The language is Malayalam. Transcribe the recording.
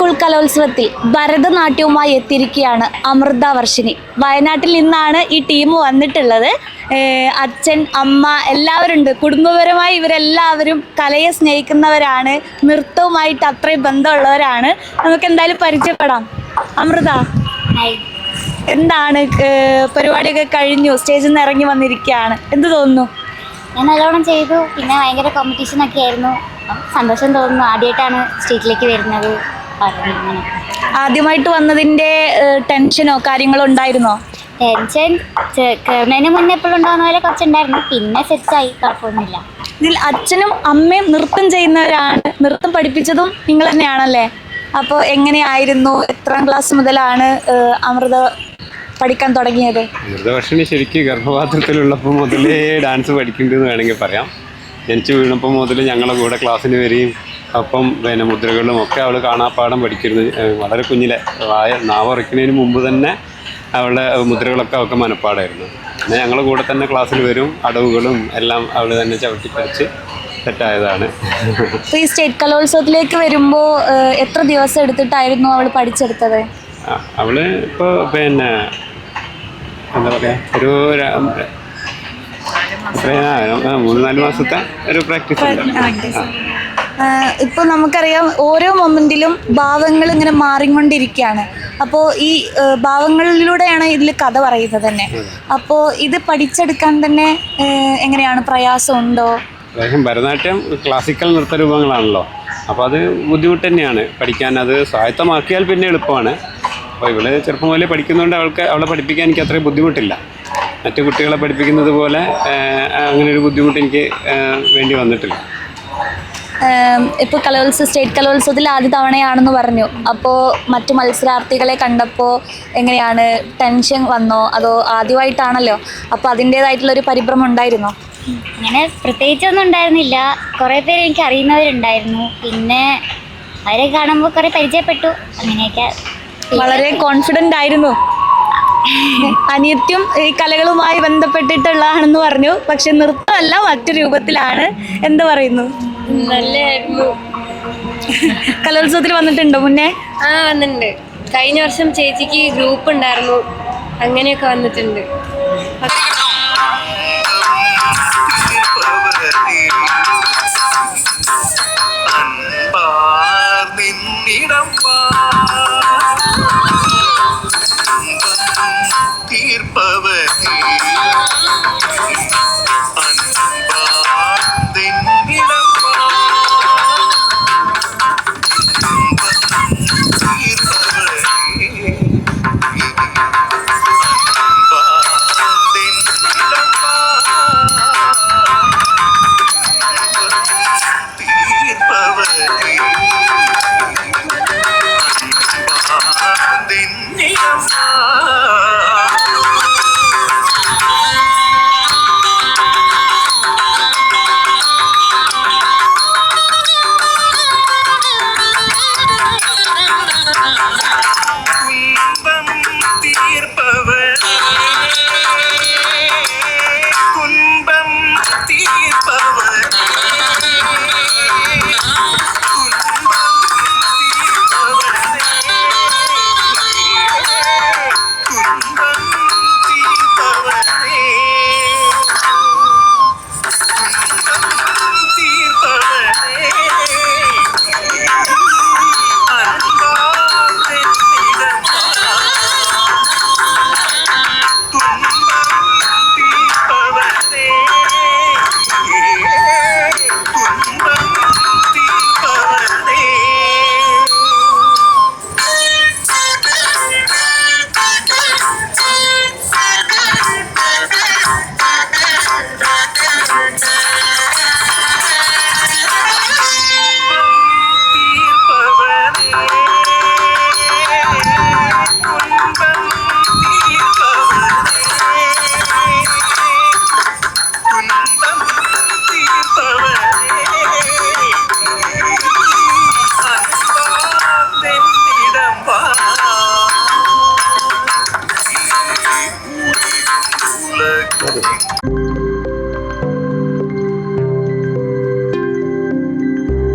സ്കൂൾ കലോത്സവത്തിൽ ഭരതനാട്യവുമായി എത്തിയിരിക്കുകയാണ് അമൃത വർഷിനി. വയനാട്ടിൽ നിന്നാണ് ഈ ടീം വന്നിട്ടുള്ളത്. അച്ഛൻ അമ്മ എല്ലാവരും ഉണ്ട്. കുടുംബപരമായി ഇവരെല്ലാവരും കലയെ സ്നേഹിക്കുന്നവരാണ്. നൃത്തവുമായിട്ട് അത്രയും ബന്ധമുള്ളവരാണ്. നമുക്ക് എന്തായാലും പരിചയപ്പെടാം. അമൃത എന്താണ് പരിപാടിയൊക്കെ കഴിഞ്ഞു? സ്റ്റേജിൽ നിന്ന് ഇറങ്ങി വന്നിരിക്കുകയാണ്. എന്ത് തോന്നുന്നു? ഞാൻ നല്ലോണം ചെയ്തു. പിന്നെ ഭയങ്കര കോമ്പറ്റീഷൻ ഒക്കെ ആയിരുന്നു. സന്തോഷം തോന്നുന്നു. ആദ്യമായിട്ടാണ് സ്റ്റേറ്റിലേക്ക് വരുന്നത്. ആദ്യമായിട്ട് വന്നതിന്റെ ടെൻഷനോ കാര്യങ്ങളോ ഉണ്ടായിരുന്നോ? ടെൻഷൻ കയറുന്നതിന് മുന്നേ എപ്പോഴും ഉണ്ടാകുന്ന പോലെ കുറച്ചുണ്ടായിരുന്നു. പിന്നെ സെറ്റായി കുഴപ്പമൊന്നുമില്ല. ഇതിൽ അച്ഛനും അമ്മയും നൃത്തം ചെയ്യുന്നവരാണ് നൃത്തം പഠിപ്പിച്ചതും നിങ്ങൾ തന്നെയാണല്ലേ? അപ്പോൾ എങ്ങനെയായിരുന്നു? എത്രാം ക്ലാസ് മുതലാണ് അമൃത പഠിക്കാൻ തുടങ്ങിയത്? അമൃതവർഷിണി ശരിക്കും ഗർഭപാത്രത്തിലുള്ളപ്പോൾ മുതലേ ഡാൻസ് പഠിക്കുന്നുണ്ടെന്ന് വേണമെങ്കിൽ പറയാം. ജനിച്ചു വീണപ്പോൾ മുതൽ ഞങ്ങളുടെ കൂടെ ക്ലാസ്സിന് വരികയും അപ്പം പിന്നെ മുദ്രകളിലും ഒക്കെ അവൾ കാണാപ്പാടം പഠിച്ചിരുന്നു വളരെ കുഞ്ഞിലെ. വായ നാവുറയ്ക്കുന്നതിന് മുമ്പ് തന്നെ അവളുടെ മുദ്രകളൊക്കെ അവൾക്ക് മനപ്പാടായിരുന്നു. പിന്നെ ഞങ്ങൾ കൂടെ തന്നെ ക്ലാസ്സിൽ വരും അടവുകളും എല്ലാം അവൾ തന്നെ ചവിട്ടി പഠിച്ച് സെറ്റായതാണ് ഈ സ്റ്റേറ്റ് കലോത്സവത്തിലേക്ക് വരുമ്പോൾ എത്ര ദിവസം എടുത്തിട്ടായിരുന്നു അവൾ പഠിച്ചെടുത്തത്? അവൾ അവൾ ഇപ്പോൾ പിന്നെ എന്താ പറയുക ഒരു മൂന്ന് നാല് മാസത്തെ ഒരു പ്രാക്ടീസ് ഉണ്ട്. ഇപ്പോൾ നമുക്കറിയാം ഓരോ മൊമെന്റിലും ഭാവങ്ങൾ ഇങ്ങനെ മാറിക്കൊണ്ടിരിക്കുകയാണ്. അപ്പോൾ ഈ ഭാവങ്ങളിലൂടെയാണ് ഇതിൽ കഥ പറയുന്നത് തന്നെ. അപ്പോൾ ഇത് പഠിച്ചെടുക്കാൻ തന്നെ എങ്ങനെയാണ്? പ്രയാസമുണ്ടോ? ഭരതനാട്യം ക്ലാസിക്കൽ നൃത്ത രൂപങ്ങളാണല്ലോ അപ്പോൾ അത് ബുദ്ധിമുട്ട് തന്നെയാണ്. പഠിക്കാൻ അത് സ്വായത്തമാക്കിയാൽ പിന്നെ എളുപ്പമാണ്. അപ്പോൾ ഇവൾ ചെറുപ്പം മുതലേ പഠിക്കുന്നതുകൊണ്ട് അവൾക്ക് അവളെ പഠിപ്പിക്കാൻ എനിക്ക് അത്രയും ബുദ്ധിമുട്ടില്ല. മറ്റു കുട്ടികളെ പഠിപ്പിക്കുന്നത് പോലെ അങ്ങനെ ഒരു ബുദ്ധിമുട്ട് എനിക്ക് വേണ്ടി വന്നിട്ടില്ല. ഇപ്പോൾ കലോത്സവ സ്റ്റേറ്റ് കലോത്സവത്തിൽ ആദ്യ തവണയാണെന്ന് പറഞ്ഞു. അപ്പോൾ മറ്റു മത്സരാർത്ഥികളെ കണ്ടപ്പോൾ എങ്ങനെയാണ് ടെൻഷൻ വന്നോ? അതോ ആദ്യമായിട്ടാണല്ലോ? അപ്പോൾ അതിന്റേതായിട്ടുള്ളൊരു പരിഭ്രമം ഉണ്ടായിരുന്നോ? അങ്ങനെ പ്രത്യേകിച്ചൊന്നും ഉണ്ടായിരുന്നില്ല. കുറേ പേര് എനിക്ക് അറിയുന്നവരുണ്ടായിരുന്നു. പിന്നെ അവരെ കാണുമ്പോൾ കുറേ പരിചയപ്പെട്ടു. അങ്ങനെയൊക്കെ. വളരെ കോൺഫിഡന്റ് ആയിരുന്നു. അനിയത്യം ഈ കലകളുമായി ബന്ധപ്പെട്ടിട്ടുള്ളതാണെന്ന് പറഞ്ഞു. പക്ഷെ നൃത്തമല്ല മറ്റു രൂപത്തിലാണ്. എന്ത് പറയുന്നു? നല്ലായിരുന്നു. കലോത്സവത്തിൽ വന്നിട്ടുണ്ടോ മുന്നേ? ആ വന്നിട്ടുണ്ട്. കഴിഞ്ഞ വർഷം ചേച്ചിക്ക് ഗ്രൂപ്പ് ഉണ്ടായിരുന്നു. അങ്ങനെയൊക്കെ വന്നിട്ടുണ്ട്. അൻപാർ